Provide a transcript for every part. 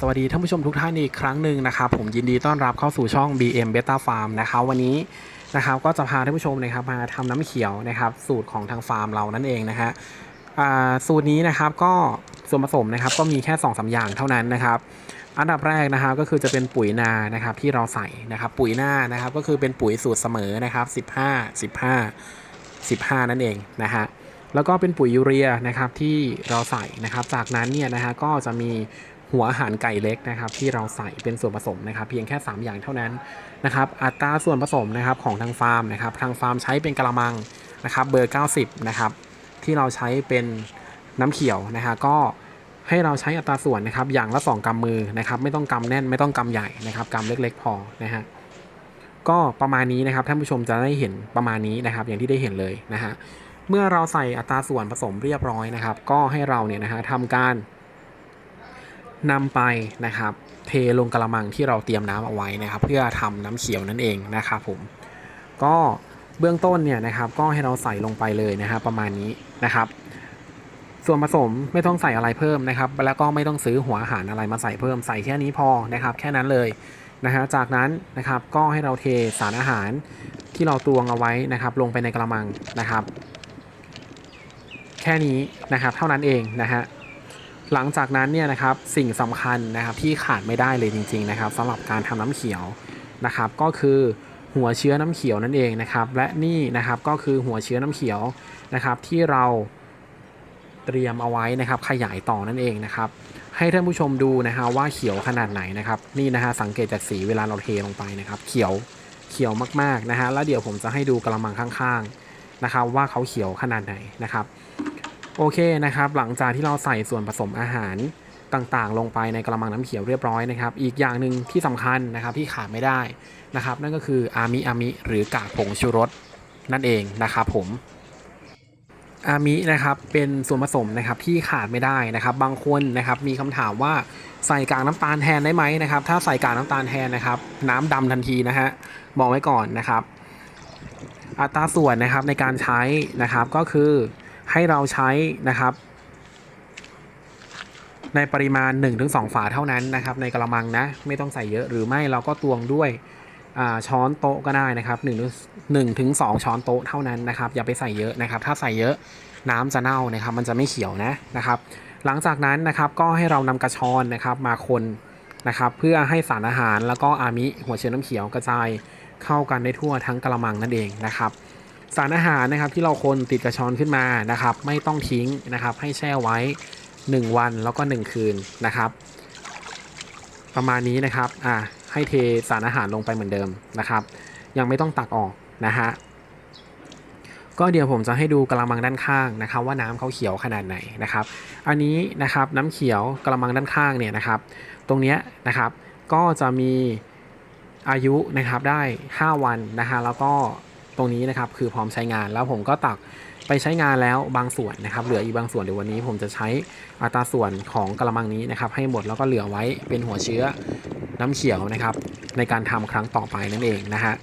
สวัสดีท่านผู้ชมทุกท่านอีกครั้งหนึ่งนะครับผมยินดีต้อนรับเข้าสู่ช่อง BM Beta Farm นะครับวันนี้นะครับก็จะพาท่านผู้ชมนะครับมาทำน้ำเขียวนะครับสูตรของทางฟาร์มเรานั่นเองนะฮะสูตรนี้นะครับก็ส่วนผสมนะครับก็มีแค่2อสอย่างเท่านั้นนะครับอันดับแรกนะครับก็คือจะเป็นปุ๋ยนานะครับที่เราใส่นะครับปุ๋ยหน้านะครับก็คือเป็นปุ๋ยสูตรเสมอนะครับ15 15 15 นั่นเองนะฮะแล้วก็เป็นปุ๋ยยูเรียนะครับที่เราใส่นะครับ จากนั้นเนี่ยนะฮะก็จะมี หัวอาหารไก่เล็กนะครับที่เราใส่เป็นส่วนผสมนะครับเพียงแค่ 3 อย่างเท่านั้นนะครับอัตราส่วนผสมนะครับของทางฟาร์มนะครับทางฟาร์มใช้เป็นกระมังนะครับเบอร์ 90นะครับที่เราใช้เป็นน้ำเขียวนะฮะก็ให้เราใช้อัตราส่วนนะครับอย่างละ 2กำมือนะครับไม่ต้องกำแน่นไม่ต้องกำใหญ่นะครับกำเล็กๆพอนะฮะก็ประมาณนี้นะครับท่านผู้ชมจะได้เห็นประมาณนี้นะครับอย่างที่ได้เห็นเลยนะฮะเมื่อเราใส่อัตราส่วนผสมเรียบร้อยนะครับ ก็ให้เราเนี่ยนะฮะทำการ นำไปนะครับ เทลงกระมังที่เราเตรียมน้ำเอาไว้นะครับ เพื่อทำน้ำเขียวนั่นเองนะครับผมก็เบื้องต้นเนี่ยนะครับก็ให้เราใส่ลงไปเลยนะครับประมาณนี้นะครับ ส่วนผสมไม่ต้องใส่อะไรเพิ่มนะครับ แล้วก็ไม่ต้องซื้อหัวอาหารอะไรมาใส่เพิ่มใส่แค่นี้พอนะครับ แค่นั้นเลยนะฮะจากนั้นนะครับก็ให้เราเทสารอาหารที่เราตวงเอาไว้นะครับ ลงไปในกระมังนะครับ แค่นี้นะครับ เท่านั้นเองนะฮะ หลังจากนั้นเนี่ยนะครับสิ่งสำคัญนะครับที่ขาดไม่ได้เลยจริง ๆ นะครับสำหรับการทำน้ำเขียวนะครับ ก็คือหัวเชื้อน้ำเขียวนั่นเองนะครับ และนี่นะครับก็คือหัวเชื้อน้ำเขียวนะครับ ที่เราเตรียมเอาไว้นะครับ ขยายต่อนั่นเองนะครับ ให้ท่านผู้ชมดูนะฮะว่าเขียวขนาดไหนนะครับ นี่นะฮะสังเกตจากสีเวลาเราเทลงไปนะครับ เขียวเขียวมากๆนะฮะแล้วเดี๋ยวผมจะให้ดูกระมังข้างๆนะครับว่าเขาเขียวขนาดไหนนะครับ โอเคนะครับ หลังจากที่เราใส่ส่วนผสมอาหารต่างๆ ลงไปในกระมังน้ำเขียวเรียบร้อยนะครับ อีกอย่างหนึ่งที่สำคัญนะครับที่ขาดไม่ได้นะครับ นั่นก็คืออามิอามิหรือกากผงชูรสนั่นเองนะครับผมอามินะครับเป็นส่วนผสมนะครับที่ขาดไม่ได้นะครับ บางคนนะครับมีคำถามว่าใส่กากน้ำตาลแทนได้ไหมนะครับ ถ้าใส่กากน้ำตาลแทนนะครับ น้ำดำทันทีนะฮะบอกไว้ก่อนนะครับ อัตราส่วนนะครับในการใช้นะครับก็คือ ให้เราใช้นะครับ ในปริมาณ 1-2 ฝาเท่านั้นนะครับ ในกระมังนะ ไม่ต้องใส่เยอะหรือไม่เราก็ตวงด้วยช้อนโต๊ะก็ได้นะครับ1 1ถึง2ช้อนโต๊ะเท่านั้นนะครับ อย่าไปใส่เยอะนะครับ ถ้าใส่เยอะน้ำจะเน่านะครับ มันจะไม่เขียวนะนะครับ หลังจากนั้นนะครับก็ให้เรานำกระชอนนะครับมาคนนะครับ เพื่อให้สารอาหารแล้วก็อามิหัวเชื้อน้ำเขียวกระจายเข้ากันได้ทั่วทั้งกระมังนั่นเองนะครับ สารอาหารนะครับที่เราคนติดกระชอนขึ้นมานะครับ ไม่ต้องทิ้งนะครับ ให้แช่ไว้ 1 วันแล้วก็ 1 คืนนะครับ ประมาณนี้นะครับอ่าให้เทสารอาหารลงไปเหมือนเดิมนะครับ ยังไม่ต้องตักออกนะฮะก็เดี๋ยวผมจะให้ดูกระมังด้านข้างนะครับ ว่าน้ำเขาเขียวขนาดไหนนะครับ อันนี้นะครับน้ำเขียวกระมังด้านข้างเนี่ยนะครับ ตรงเนี้ยนะครับก็จะมีอายุนะครับได้ 5 วันนะฮะแล้วก็ ตรงนี้นะครับคือพร้อมใช้งานแล้วผมก็ตักไปใช้งานแล้วบางส่วนนะครับ เหลืออีกบางส่วนเดี๋ยววันนี้ผมจะใช้อัตราส่วนของกระมังนี้นะครับ ให้หมดแล้วก็เหลือไว้เป็นหัวเชื้อน้ำเขียวนะครับ ในการทำครั้งต่อไปนั่นเองนะฮะ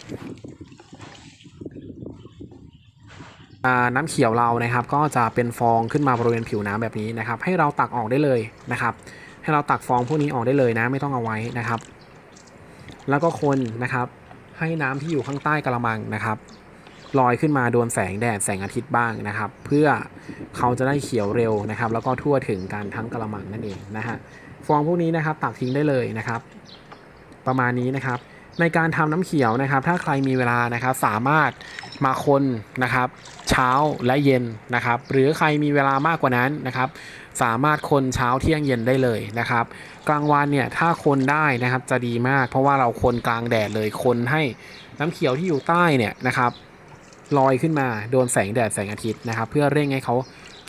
น้ำเขียวเรานะครับ ก็จะเป็นฟองขึ้นมาบริเวณผิวน้ำแบบนี้นะครับ ให้เราตักออกได้เลยนะครับ ให้เราตักฟองพวกนี้ออกได้เลยนะ ไม่ต้องเอาไว้นะครับ แล้วก็คนนะครับให้น้ำที่อยู่ข้างใต้กระมังนะครับ ลอยขึ้นมาโดนแสงแดดแสงอาทิตย์บ้างนะครับ เพื่อเขาจะได้เขียวเร็วนะครับ แล้วก็ทั่วถึงการทั้งกระมังนั่นเองนะฮะฟองพวกนี้นะครับตักทิ้งได้เลยนะครับ ประมาณนี้นะครับ ในการทำน้ำเขียวนะครับ ถ้าใครมีเวลานะครับสามารถมาคนนะครับ เช้าและเย็นนะครับ หรือใครมีเวลามากกว่านั้นนะครับ สามารถคนเช้าเที่ยงเย็นได้เลยนะครับ กลางวันเนี่ยถ้าคนได้นะครับจะดีมาก เพราะว่าเราคนกลางแดดเลยคนให้น้ำเขียวที่อยู่ใต้เนี่ยนะครับ ลอยขึ้นมาโดนแสงแดดแสงอาทิตย์นะครับ เพื่อเร่งให้เขา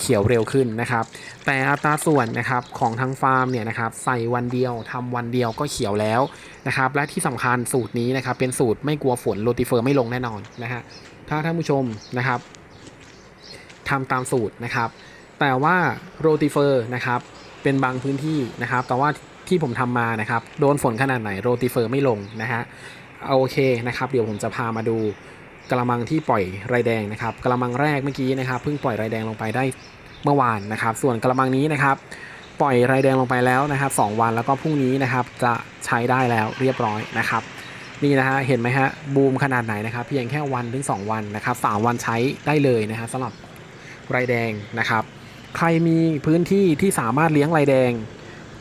เขียวเร็วขึ้นนะครับ แต่อัตราส่วนนะครับของทางฟาร์มเนี่ยนะครับใส่วันเดียวทำวันเดียวก็เขียวแล้วนะครับ และที่สำคัญสูตรนี้นะครับ เป็นสูตรไม่กลัวฝนโรติเฟอร์ไม่ลงแน่นอนนะฮะถ้าท่านผู้ชมนะครับทำตามสูตรนะครับ แต่ว่าโรติเฟอร์นะครับ เป็นบางพื้นที่นะครับ แต่ว่าที่ผมทำมานะครับ โดนฝนขนาดไหนโรติเฟอร์ไม่ลงนะฮะโอเคนะครับ เดี๋ยวผมจะพามาดู กระมังที่ปล่อยไรแดงนะครับกระมังแรกเมื่อกี้นะครับเพิ่งปล่อยไรแดงลงไปได้เมื่อวานนะครับ ส่วนกระมังนี้นะครับปล่อยไรแดงลงไปแล้วนะครับสองวันแล้วก็พรุ่งนี้นะครับจะใช้ได้แล้วเรียบร้อยนะครับ นี่นะฮะเห็นไหมฮะบูมขนาดไหนนะครับ เพียงแค่วันถึง 2 วันนะครับสามวันใช้ได้เลยนะฮะสำหรับไรแดงนะครับ ใครมีพื้นที่ที่สามารถเลี้ยงไรแดง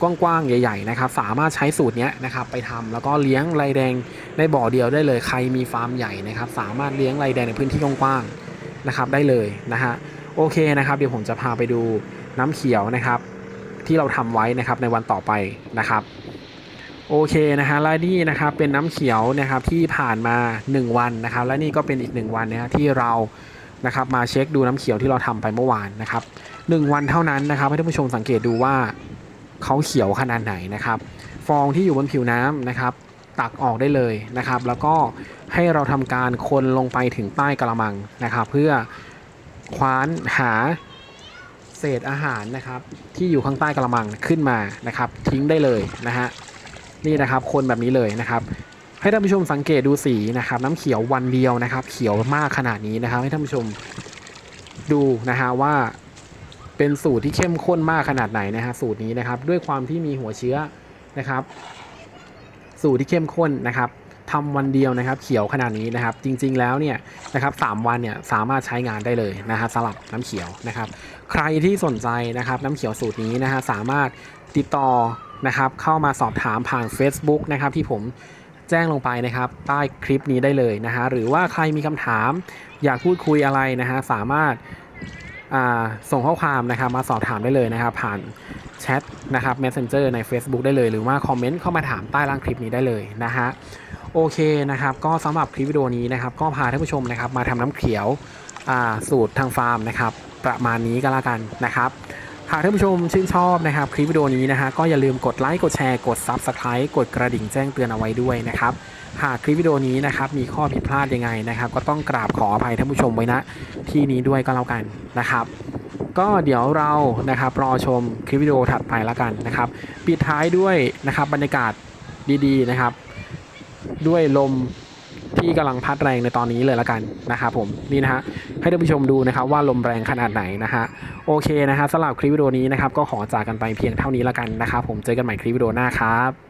กว้างๆ ใหญ่ๆนะครับสามารถใช้สูตรนี้นะครับไปทำแล้วก็เลี้ยงไรแดงในบ่อเดียวได้เลยใครมีฟาร์มใหญ่นะครับสามารถเลี้ยงไรแดงในพื้นที่กว้างๆนะครับได้เลยนะฮะโอเคนะครับเดี๋ยวผมจะพาไปดูน้ำเขียวนะครับ ที่เราทำไว้นะครับในวันต่อไปนะครับโอเคนะฮะและนี่นะครับเป็นน้ำเขียวนะครับที่ผ่านมา 1 วันนะครับ และนี่ก็เป็นอีก 1 วันนะฮะที่เรานะครับมาเช็คดูน้ำเขียวที่เราทำไปเมื่อวานนะครับหนึ่งวันเท่านั้นนะครับให้ท่านผู้ชมสังเกตดูว่า เขาเขียวขนาดไหนนะครับ ฟองที่อยู่บนผิวน้ำนะครับ ตักออกได้เลยนะครับ แล้วก็ให้เราทำการคนลงไปถึงใต้กระมังนะครับ เพื่อคว้านหาเศษอาหารนะครับ ที่อยู่ข้างใต้กระมังขึ้นมานะครับ ทิ้งได้เลยนะฮะนี่นะครับ คนแบบนี้เลยนะครับ ให้ท่านผู้ชมสังเกตดูสีนะครับ น้ำเขียววันเดียวนะครับ เขียวมากขนาดนี้นะครับ ให้ท่านผู้ชมดูนะฮะว่า เป็นสูตรที่เข้มข้นมากขนาดไหนนะฮะสูตรนี้นะครับ ด้วยความที่มีหัวเชื้อนะครับ สูตรที่เข้มข้นนะครับทำวันเดียวนะครับ เขียวขนาดนี้นะครับ จริง ๆ แล้วเนี่ยนะครับสามวันเนี่ยสามารถใช้งานได้เลยนะฮะสลับน้ำเขียวนะครับ ใครที่สนใจนะครับ น้ำเขียวสูตรนี้นะฮะสามารถติดต่อนะครับ เข้ามาสอบถามผ่าน Facebook นะครับ ที่ผมแจ้งลงไปนะครับ ใต้คลิปนี้ได้เลยนะฮะหรือว่าใครมีคำถามอยากพูดคุยอะไรนะฮะสามารถ ส่งข้อความนะครับมาสอบถามได้เลยนะครับ ผ่านแชทนะครับ Messenger ใน Facebook ได้เลย หรือว่าคอมเมนต์เข้ามาถามใต้ล่างคลิปนี้ได้เลยนะฮะโอเคนะครับ ก็สำหรับคลิปวิดีโอนี้นะครับ ก็พาท่านผู้ชมนะครับมาทำน้ำเขียวสูตรทางฟาร์มนะครับ ประมาณนี้ก็แล้วกันนะครับ หากท่านผู้ชมชื่นชอบนะครับคลิปวิดีโอนี้นะฮะก็อย่าลืมกดไลค์กดแชร์กด Subscribe กดกระดิ่งแจ้งเตือนเอาไว้ด้วยนะครับหากคลิปวิดีโอนี้นะครับมีข้อผิดพลาดยังไงนะครับ ก็ต้องกราบขออภัยท่านผู้ชมไว้ณที่นี้ด้วยก็แล้วกันนะครับก็เดี๋ยวเรานะครับรอชมคลิปวิดีโอถัดไปแล้วกันนะครับ ปิดท้ายด้วยนะครับบรรยากาศดีๆนะครับ ด้วยลม ที่กำลังพัดแรงในตอนนี้เลยละกันนะครับผมนี่นะฮะให้ท่านผู้ชมดูนะครับว่าลมแรงขนาดไหนนะฮะโอเคนะฮะสำหรับคลิปวิดีโอนี้นะครับก็ขอจากกันไปเพียงเท่านี้ละกันนะครับผมเจอกันใหม่คลิปวิดีโอหน้าครับ